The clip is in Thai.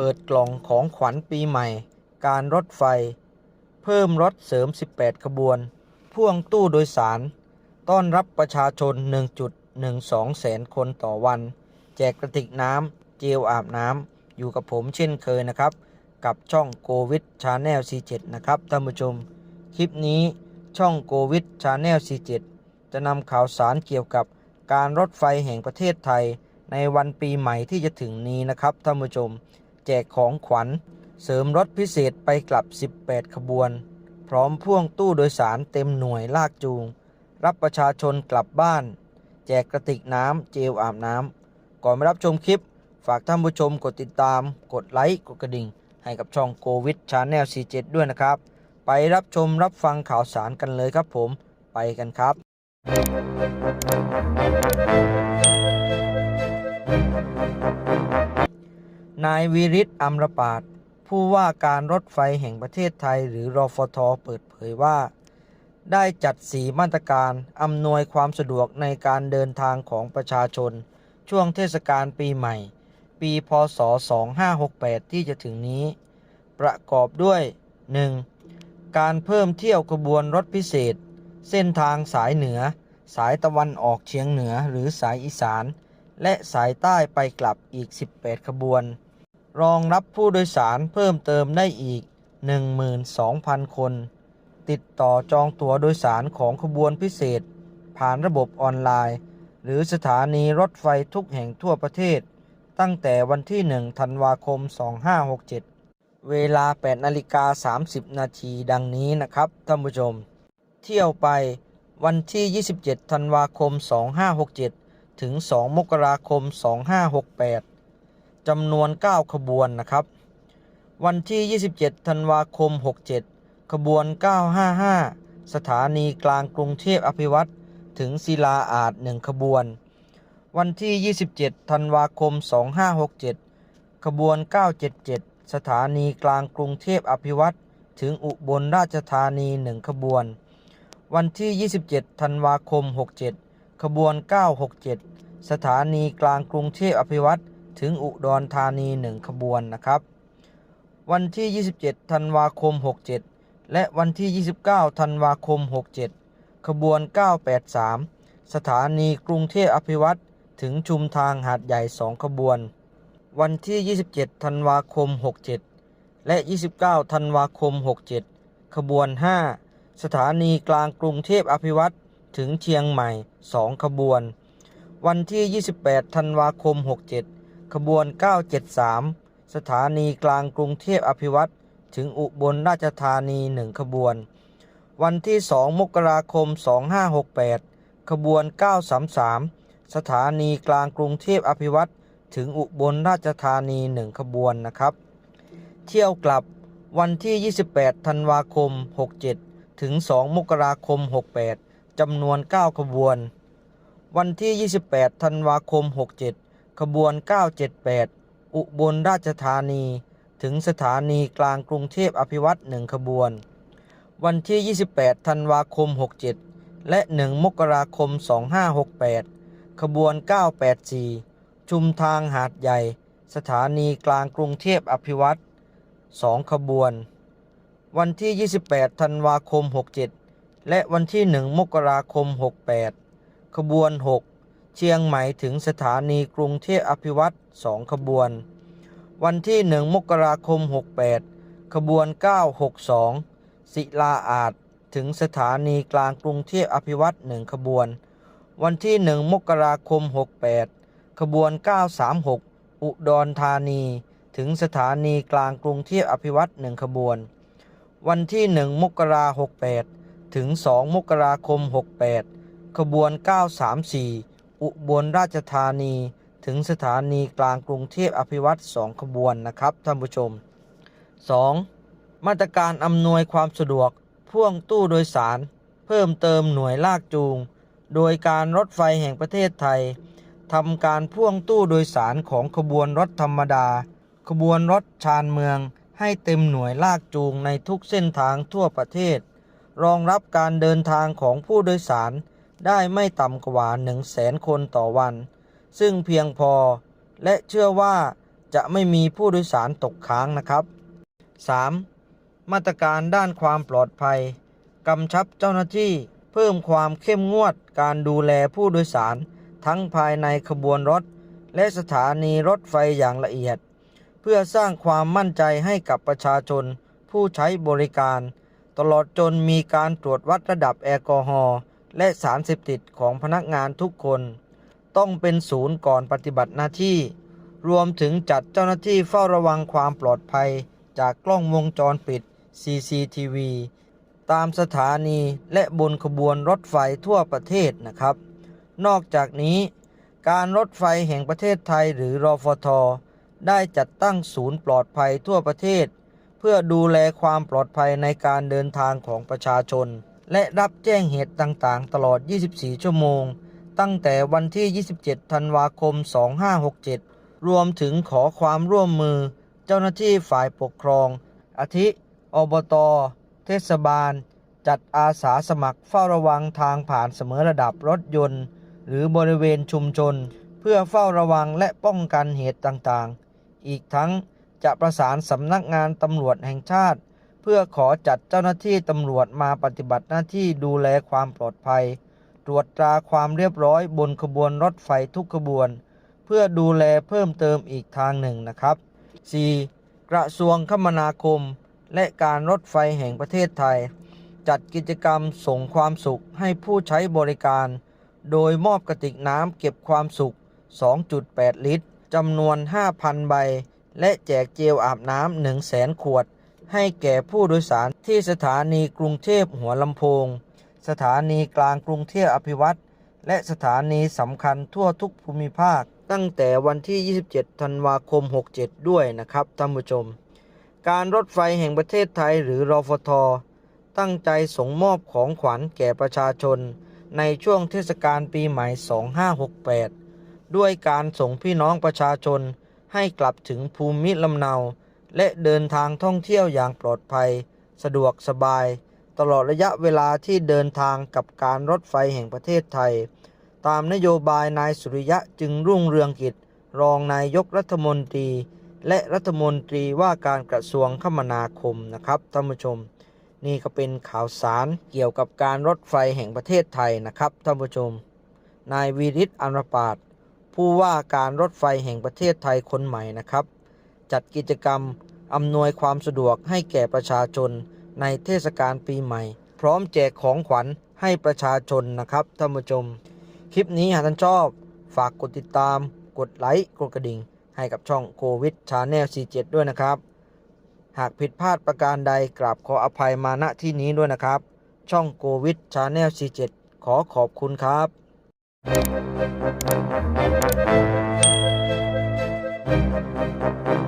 เปิดกล่องของขวัญปีใหม่ การรถไฟ เพิ่มรถเสริม 18 ขบวน พ่วงตู้โดยสาร ต้อนรับประชาชน 1.12 แสนคนต่อวัน แจกกระติกน้ำ เจลอาบน้ำ อยู่กับผมเช่นเคยนะครับ กับช่องโควิดชาแนล C7 นะครับท่านผู้ชม คลิปนี้ช่องโควิดชาแนล C7 จะนำข่าวสารเกี่ยวกับการรถไฟแห่งประเทศไทย ในวันปีใหม่ที่จะถึงนี้นะครับท่านผู้ชม แจกของขวัญ เสริมรถพิเศษไปกลับ 18 ขบวน พร้อมพ่วงตู้โดยสารเต็มหน่วยลากจูง รับประชาชนกลับบ้าน แจกกระติกน้ำเจลอาบน้ำ ก่อนไปรับชมคลิป ฝากท่านผู้ชมกดติดตาม กดไลค์กดกระดิ่ง ให้กับช่องโควิดชาแนล C7 ด้วยนะครับ ไปรับชมรับฟังข่าวสารกันเลยครับผมไปกันครับ นายวีริศอัมรปาดผู้ว่าการรถไฟแห่งประเทศไทยหรือรอฟทเปิดเผยว่า ได้จัดสีมาตรการอำนวยความสะดวกในการเดินทางของประชาชน ช่วงเทศกาลปีใหม่ ปีพศ 2568 ที่จะถึงนี้ ประกอบด้วย 1. การเพิ่มเที่ยวขบวนรถพิเศษ เส้นทางสายเหนือ สายตะวันออกเฉียงเหนือหรือสายอีสาน และสายใต้ไปกลับอีก 18 ขบวน รองรับผู้โดยสารเพิ่มเติมได้อีก 12,000 คน ติดต่อจองตั๋วโดยสารของขบวนพิเศษ ผ่านระบบออนไลน์ หรือสถานีรถไฟทุกแห่งทั่วประเทศ ตั้งแต่วันที่ 1 ธันวาคม 2567 เวลา 8นาฬิกา30 นาทีดังนี้นะครับท่านผู้ชม เที่ยวไปวันที่ 27 ธันวาคม 2567 ถึง 2 มกราคม 2568 จำนวน 9 ขบวนนะครับ วันที่ 27 ธันวาคม 67 ขบวน 955 สถานีกลางกรุงเทพอภิวัตรถึงศิลาอาจ 1 ขบวน วันที่ 27 ธันวาคม 2567 ขบวน 977 สถานีกลางกรุงเทพอภิวัตรถึงอุบลราชธานี 1 ขบวน วันที่ 27 ธันวาคม 67 ขบวน 967 สถานีกลางกรุงเทพอภิวัตร ถึงอุดรธานี 1 ขบวนนะครับ วันที่ 27 ธันวาคม 67 และวันที่ 29 ธันวาคม 67 ขบวน 983 สถานีกรุงเทพอภิวัตรถึงชุมทางหาดใหญ่ 2 ขบวน วันที่ 27 ธันวาคม 67 และ 29 ธันวาคม 67 ขบวน 5 สถานีกลางกรุงเทพอภิวัตรถึงเชียงใหม่ 2 ขบวน วันที่ 28 ธันวาคม 67 ขบวน 973 สถานีกลางกรุงเทพอภิวัตรถึงอุบลราชธานี 1 ขบวน วันที่ 2 มกราคม 2568 ขบวน 933 สถานีกลางกรุงเทพอภิวัตรถึงอุบลราชธานี 1 ขบวนนะครับ เที่ยวกลับวันที่ 28 ธันวาคม 67 ถึง 2 มกราคม 68จำนวน 9 ขบวน วันที่ 28 ธันวาคม 67 ขบวน 978 อุบลราชธานี ถึงสถานีกลางกรุงเทพอภิวัตร1ขบวน วันที่ 28 ธันวาคม 67 และ 1 มกราคม 2568 ขบวน 984 ชุมทางหาดใหญ่ สถานีกลางกรุงเทพอภิวัตร2ขบวน วันที่ 28 ธันวาคม 67 และวันที่ 1 มกราคม 68 ขบวน 6 เชียงใหม่ถึงสถานีกรุงเทพอภิวัตร2ขบวน วันที่ 1 มกราคม 68 ขบวน 962 ศิลาอาจถึงสถานีกลางกรุงเทพอภิวัตร1ขบวน วันที่ 1 มกราคม 68 ขบวน 936 อุดรธานี ถึงสถานีกลางกรุงเทพอภิวัตร1ขบวน วันที่ 1 มกราคม 68 ถึง 2 มกราคม 68 ขบวน 934 อุบลราชธานีถึงสถานีกลางกรุงเทพอภิวัตร2ขบวนนะครับท่านผู้ชม 2. มาตรการอำนวยความสะดวกพ่วงตู้โดยสาร เพิ่มเติมหน่วยลากจูง โดยการรถไฟแห่งประเทศไทยทำการพ่วงตู้โดยสารของขบวนรถธรรมดา ขบวนรถชานเมืองให้เต็มหน่วยลากจูงในทุกเส้นทางทั่วประเทศ รองรับการเดินทางของผู้โดยสาร ได้ไม่ต่ำกว่า1 0 0 0 0แสนคนต่อวัน ซึ่งเพียงพอและเชื่อว่าจะไม่มีผู้โดยสารตกค้างนะครับ 3. มาตรการด้านความปลอดภัยกำชับเจ้าหน้าที่เพิ่มความเข้มงวดการดูแลผู้โดยสาร ทั้งภายในขบวนรถ และสถานีรถไฟอย่างละเอียด เพื่อสร้างความมั่นใจให้กับประชาชน ผู้ใช้บริการ ตลอดจนมีการตรวจวัดระดับแอลกอฮอล์ และสารเสพติดของพนักงานทุกคน ต้องเป็นศูนย์ก่อนปฏิบัติหน้าที่ รวมถึงจัดเจ้าหน้าที่เฝ้าระวังความปลอดภัย จากกล้องวงจรปิด CCTV ตามสถานีและบนขบวนรถไฟทั่วประเทศนะครับ นอกจากนี้การรถไฟแห่งประเทศไทยหรือรอฟท ได้จัดตั้งศูนย์ปลอดภัยทั่วประเทศ เพื่อดูแลความปลอดภัยในการเดินทางของประชาชน และรับแจ้งเหตุต่างๆ ตลอด 24 ชั่วโมง ตั้งแต่วันที่ 27 ธันวาคม 2567 รวมถึงขอความร่วมมือ เจ้าหน้าที่ฝ่ายปกครอง อาทิ อบต เทศบาล จัดอาสาสมัครเฝ้าระวังทางผ่านเสมอระดับรถยนต์ หรือบริเวณชุมชน เพื่อเฝ้าระวังและป้องกันเหตุต่างๆ อีกทั้งจะประสานสำนักงานตำรวจแห่งชาติ พื่อขอจัดเจ้าหน้าที่ตำรวจมาปฏิบัติหน้าที่ดูแลความปลอดภัย ตรวจตราความเรียบร้อยบนขบวนรถไฟทุกขบวน เพื่อดูแลเพิ่มเติมอีกทางหนึ่งนะครับ 4. กระทรวงคมนาคม และการรถไฟแห่งประเทศไทย จัดกิจกรรมส่งความสุขให้ผู้ใช้บริการ โดยมอบกระติกน้ำเก็บความสุข 2.8 ลิตรจำนวน 5,000 ใบ และแจกเจลอาบน้ำ100,000 ขวด ให้แก่ผู้โดยสารที่สถานีกรุงเทพหัวลำโพง สถานีกลางกรุงเทพอภิวัตรและสถานีสำคัญทั่วทุกภูมิภาค ตั้งแต่วันที่ 27 ธันวาคม 67 ด้วยนะครับท่านผู้ชม การรถไฟแห่งประเทศไทยหรือรอฟท ตั้งใจส่งมอบของขวัญแก่ประชาชน ในช่วงเทศกาลปีใหม่ 2568 ด้วยการส่งพี่น้องประชาชนให้กลับถึงภูมิลำเนา และเดินทางท่องเที่ยวอย่างปลอดภัย สะดวกสบาย ตลอดระยะเวลาที่เดินทางกับการรถไฟแห่งประเทศไทย ตามนโยบายนายสุริยะจึงรุ่งเรืองกิจ รองนายกรัฐมนตรี และรัฐมนตรีว่าการกระทรวงคมนาคมนะครับท่านผู้ชม นี่ก็เป็นข่าวสารเกี่ยวกับการรถไฟแห่งประเทศไทยนะครับท่านผู้ชม นายวีริศอันรปาดผู้ว่าการรถไฟแห่งประเทศไทยคนใหม่นะครับ จัดกิจกรรม อำนวยความสะดวกให้แก่ประชาชน ในเทศกาลปีใหม่ พร้อมแจกของขวัญให้ประชาชนนะครับท่านผู้ชม คลิปนี้หากท่านชอบ ฝากกดติดตาม กดไลค์กดกระดิ่ง ให้กับช่องโควิดชาแนล47 ด้วยนะครับ หากผิดพลาดประการใดกราบขออภัยมาณที่นี้ด้วยนะครับ ช่องโควิดชาแนล47 ขอขอบคุณครับ Thank